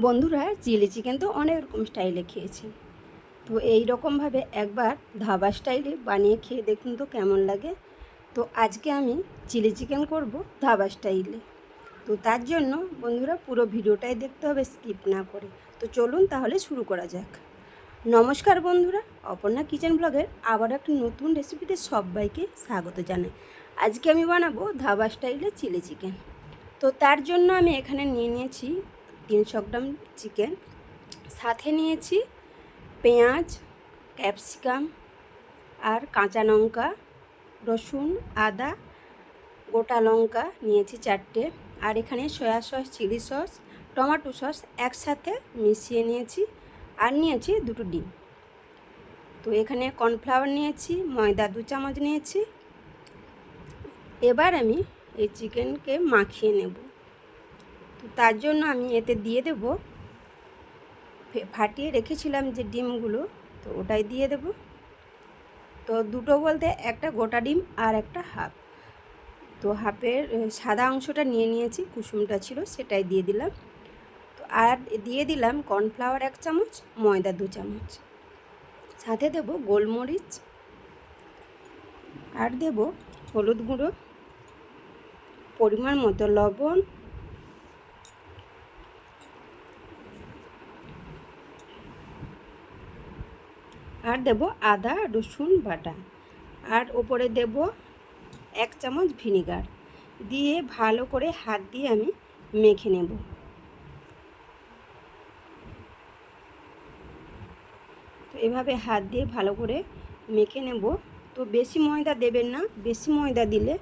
বন্ধুরা chilli chicken তো অনেক রকম স্টাইলে খেয়েছি। তো এই রকমভাবে একবার ধাবা স্টাইলে বানিয়ে খেয়ে দেখুন তো কেমন লাগে। তো আজকে আমি চিলি চিকেন করব ধাবা স্টাইলে। তো তার জন্য বন্ধুরা পুরো ভিডিওটাই দেখতে হবে, স্কিপ না করে। তো চলুন তাহলে শুরু করা যাক। নমস্কার বন্ধুরা, অপর্ণা কিচেন ব্লগের আবার একটা নতুন রেসিপিতে সবাইকে স্বাগত জানাই। আজকে আমি বানাবো ধাবা স্টাইলে চিলি চিকেন। তো তার জন্য আমি এখানে নিয়ে নিয়েছি তিনশো গ্রাম চিকেন। সাথে নিয়েছি পেঁয়াজ, ক্যাপসিকাম আর কাঁচা লঙ্কা, রসুন, আদা, গোটা লঙ্কা নিয়েছি চারটে। আর এখানে soya sauce, chilli sauce, tomato sauce একসাথে মিশিয়ে নিয়েছি আর নিয়েছি দুটো ডিম। তো এখানে কর্নফ্লাওয়ার নিয়েছি, ময়দা দু চামচ নিয়েছি। এবার আমি এই চিকেনকে মাখিয়ে নেব। তো তার জন্য আমি এতে দিয়ে দেব। ফাটিয়ে রেখেছিলাম যে ডিমগুলো, তো ওটাই দিয়ে দেব। তো দুটো বলতে একটা গোটা ডিম আর একটা হাফ। তো হাফের সাদা অংশটা নিয়ে নিয়েছি, কুসুমটা ছিল, সেটাই দিয়ে দিলাম। তো আর দিয়ে দিলাম কর্নফ্লাওয়ার এক চামচ, ময়দা দু চামচ। সাথে দেব গোলমরিচ আর দেব হলুদ গুঁড়ো, পরিমাণ মতো লবণ আর দেব আদা, রসুন বাটা। আর ওপরে দেব এক চামচ ভিনিগার। দিয়ে ভালো করে হাত দিয়ে আমি মেখে নেব। তো এভাবে হাত দিয়ে ভালো করে মেখে নেব। তো বেশি ময়দা দেবেন না, বেশি ময়দা দিলে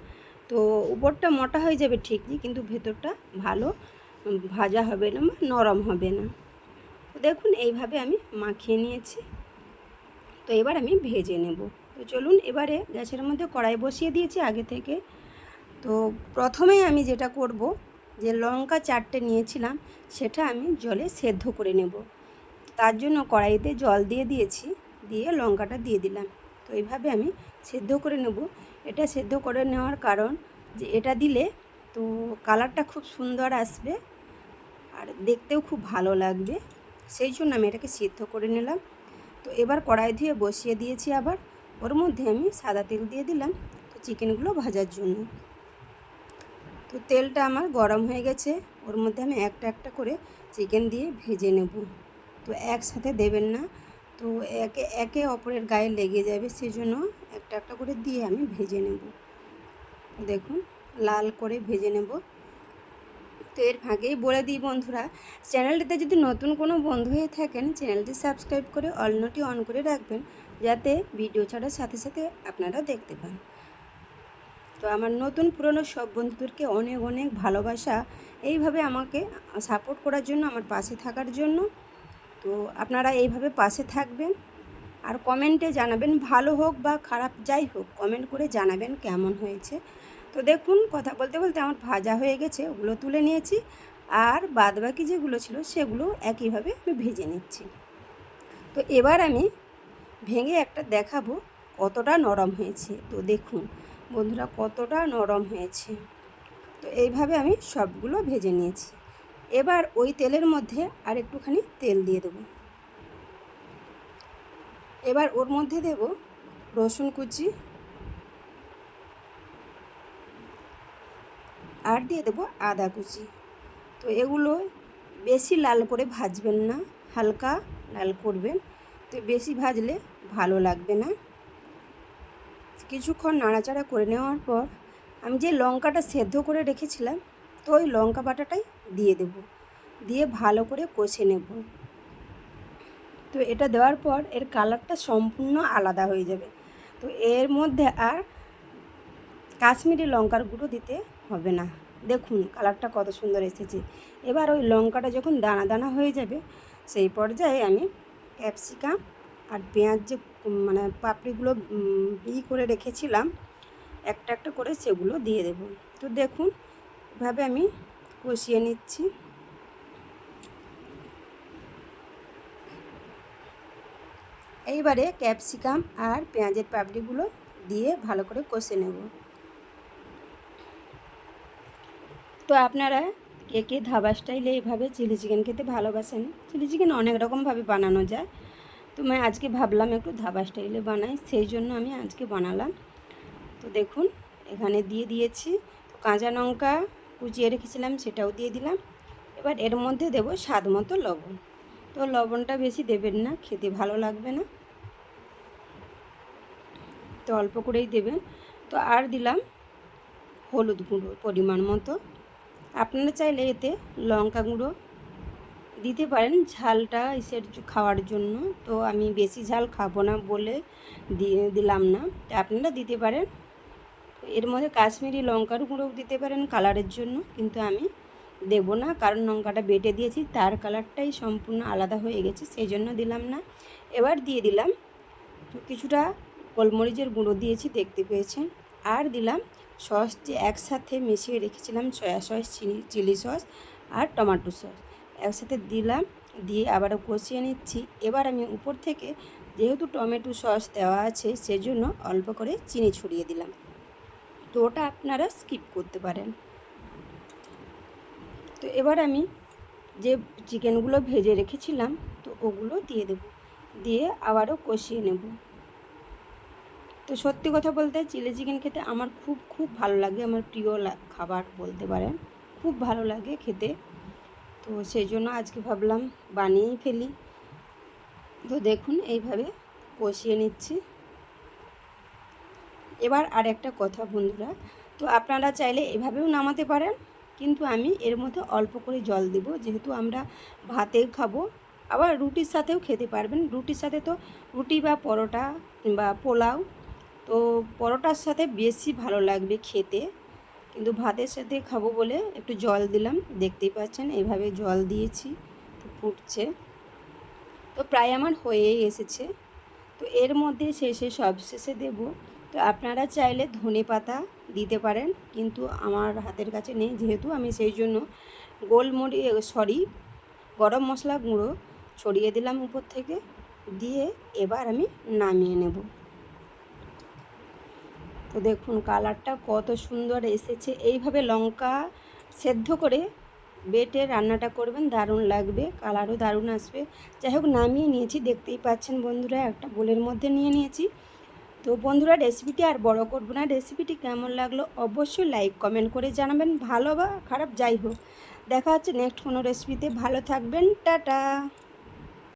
তো উপরটা মোটা হয়ে যাবে ঠিকই কিন্তু ভেতরটা ভালো ভাজা হবে না বা নরম হবে না। দেখুন, এইভাবে আমি মাখিয়ে নিয়েছি। তো এবার আমি ভেজে নেব। তো চলুন এবারে গ্যাসের মধ্যে কড়াই বসিয়ে দিয়েছি আগে থেকে। তো প্রথমেই আমি যেটা করব, যে লঙ্কা চারটে নিয়েছিলাম, সেটা আমি জলে সেদ্ধ করে নেব। তার জন্য কড়াইতে জল দিয়ে দিয়েছি, দিয়ে লঙ্কাটা দিয়ে দিলাম। তো এইভাবে আমি সেদ্ধ করে নেব। এটা সেদ্ধ করে নেওয়ার কারণ যে এটা দিলে তো কালারটা খুব সুন্দর আসবে আর দেখতেও খুব ভালো লাগবে। সেই জন্য আমি এটাকে সিদ্ধ করে নিলাম। তো এবার কড়াই ধুয়ে বসিয়ে দিয়েছি আবার। ওর মধ্যে আমি সাদা তেল দিয়ে দিলাম তো চিকেনগুলো ভাজার জন্য। তো তেলটা আমার গরম হয়ে গেছে। ওর মধ্যে আমি একটা একটা করে চিকেন দিয়ে ভেজে নেব। তো একসাথে দেবেন না। তো একে একে অপরের গায়ে লেগে যাবে সেজন্য একটা একটা করে দিয়ে আমি ভেজে নেব। দেখুন, লাল করে ভেজে নেব। এর ফাঁকেই বলে দিই বন্ধুরা, চ্যানেলটিতে যদি নতুন কোনো বন্ধু হয়ে থাকেন, চ্যানেলটি সাবস্ক্রাইব করে অল নোটি অন করে রাখবেন, যাতে ভিডিও ছাড়ার সাথে সাথে আপনারা দেখতে পান। তো আমার নতুন পুরনো সব বন্ধুদেরকে অনেক অনেক ভালোবাসা। এইভাবে আমাকে সাপোর্ট করার জন্য, আমার পাশে থাকার জন্য। তো আপনারা এইভাবে পাশে থাকবেন। আর কমেন্টে জানাবেন, ভালো হোক বা খারাপ যাই হোক, কমেন্ট করে জানাবেন কেমন হয়েছে। তো দেখুন, কথা বলতে বলতে আমার ভাজা হয়ে গেছে, ওগুলো তুলে নিয়েছি। আর বাদবাকি যেগুলো ছিল, সেগুলো একইভাবে আমি ভেজে নিচ্ছি। তো এবার আমি ভেঙে একটা দেখাবো কতটা নরম হয়েছে। তো দেখুন, বন্ধুরা কতটা নরম হয়েছে। তো এইভাবে আমি সবগুলো ভেজে নিয়েছি। এবার ওই তেলের মধ্যে আর একটুখানি তেল দিয়ে দেবো। এবার ওর মধ্যে দেব রসুন কুচি আর দিয়ে দেবো আদা কুচি। তো এগুলো বেশি লাল করে ভাজবেন না, হালকা লাল করবেন। তো বেশি ভাজলে ভালো লাগবে না। কিছুক্ষণ নাড়াচাড়া করে নেওয়ার পর আমি যে লঙ্কাটা সেদ্ধ করে রেখেছিলাম, তো ওই লঙ্কা বাটাটাই দিয়ে দেব। দিয়ে ভালো করে কষে নেব। তো এটা দেওয়ার পর এর কালারটা সম্পূর্ণ আলাদা হয়ে যাবে। তো এর মধ্যে আর কাশ্মীরি লঙ্কার গুঁড়ো দিতে হবে না। দেখুন, কালারটা কত সুন্দর এসেছে। এবার ওই লঙ্কাটা যখন দানা দানা হয়ে যাবে, সেই পর্যায়ে আমি ক্যাপসিকাম আর পেঁয়াজ যে মানে পাপড়িগুলো ই করে রেখেছিলাম, একটা একটা করে সেগুলো দিয়ে দেব। তো দেখুন, এভাবে আমি কষিয়ে নিচ্ছি। এইবারে ক্যাপসিকাম আর পেঁয়াজের পাপড়িগুলো দিয়ে ভালো করে কষে নেব। তো আপনারা কে কে ধাবা স্টাইলে এইভাবে চিলি চিকেন খেতে ভালোবাসেন? চিলি চিকেন অনেক রকমভাবে বানানো যায়। তো আমি আজকে ভাবলাম একটু ধাবা স্টাইলে বানাই, সেই জন্য আমি আজকে বানালাম। তো দেখুন, এখানে দিয়ে দিয়েছি তো কাঁচা লঙ্কা কুচিয়ে রেখেছিলাম, সেটাও দিয়ে দিলাম। এবার এর মধ্যে দেব স্বাদ মতো লবণ। তো লবণটা বেশি দেবেন না, খেতে ভালো লাগবে না। তো অল্প করেই দেবেন। তো আর দিলাম হলুদ গুঁড়ো পরিমাণ মতো। আপনারা চাইলে এতে লঙ্কা গুঁড়ো দিতে পারেন। ঝালটা ইসের খাওয়ার জন্য। তো আমি বেশি ঝাল খাব না বলে দিয়ে দিলাম না। আপনারা দিতে পারেন। এর মধ্যে কাশ্মীরি লঙ্কার গুঁড়োও দিতে পারেন কালারের জন্য। কিন্তু আমি দেব না, কারণ লঙ্কাটা বেটে দিয়েছি। তার কালারটাই সম্পূর্ণ আলাদা হয়ে গেছে সেই জন্য দিলাম না। এবার দিয়ে দিলাম কিছুটা গোলমরিচের গুঁড়ো দিয়েছি, দেখতে পেয়েছেন। আর দিলাম সস যে একসাথে মিশিয়ে রেখেছিলাম সয়া সস, চিনি, চিলি সস আর টমেটো সস। একসাথে দিলাম, দিয়ে আবারও কষিয়ে নিচ্ছি। এবার আমি উপর থেকে যেহেতু টমেটো সস দেওয়া আছে, সেজন্য অল্প করে চিনি ছড়িয়ে দিলাম। তো ওটা আপনারা স্কিপ করতে পারেন। তো এবার আমি যে চিকেনগুলো ভেজে রেখেছিলাম, তো ওগুলো দিয়ে দেব। দিয়ে আবারও কষিয়ে নেব। তো সত্যি কথা বলতে চিলি চিকেন খেতে আমার খুব খুব ভালো লাগে। আমার প্রিয় খাবার বলতে পারেন। খুব ভালো লাগে খেতে। তো সেই জন্য আজকে ভাবলাম বানিয়েই ফেলি। তো দেখুন, এইভাবে কষিয়ে নিচ্ছি। এবার আর একটা কথা বন্ধুরা, তো আপনারা চাইলে এভাবেও নামাতে পারেন, কিন্তু আমি এর মধ্যে অল্প করে জল দেব। যেহেতু আমরা ভাতে খাব, আবার রুটির সাথেও খেতে পারবেন। রুটির সাথে তো রুটি বা পরোটা কিংবা পোলাও তো পরোটার সাথে বেশি ভালো লাগবে খেতে। কিন্তু ভাতের সাথে খাব বলে একটু জল দিলাম, দেখতেই পাচ্ছেন এইভাবে জল দিয়েছি, তো ফুটছে। তো প্রায় আমার হয়েই এসেছে। তো এর মধ্যে শেষে সব শেষে দেব। তো আপনারা চাইলে ধনে পাতা দিতে পারেন, কিন্তু আমার হাতের কাছে নেই যেহেতু, আমি সেই জন্য গোলমরি সরি, গরম মশলা গুঁড়ো ছড়িয়ে দিলাম উপর থেকে, দিয়ে এবার আমি নামিয়ে নেব। তো দেখুন কালারটা কত সুন্দর এসেছে। এইভাবে লঙ্কা সেদ্ধ করে বেটে রান্নাটা করবেন, দারুণ লাগবে, কালারও দারুণ আসবে। যাই হোক, নামিয়ে নিয়েছি, দেখতেই পাচ্ছেন বন্ধুরা, একটা বোলের মধ্যে নিয়ে নিয়েছি। তো বন্ধুরা, রেসিপিটি আর বড় করব না, রেসিপিটি কেমন লাগল অবশ্যই লাইক, কমেন্ট করে জানাবেন, ভালো বা খারাপ, যাই হোক। দেখা হচ্ছে নেক্সট কোনো রেসিপিতে, ভালো থাকবেন, টাটা।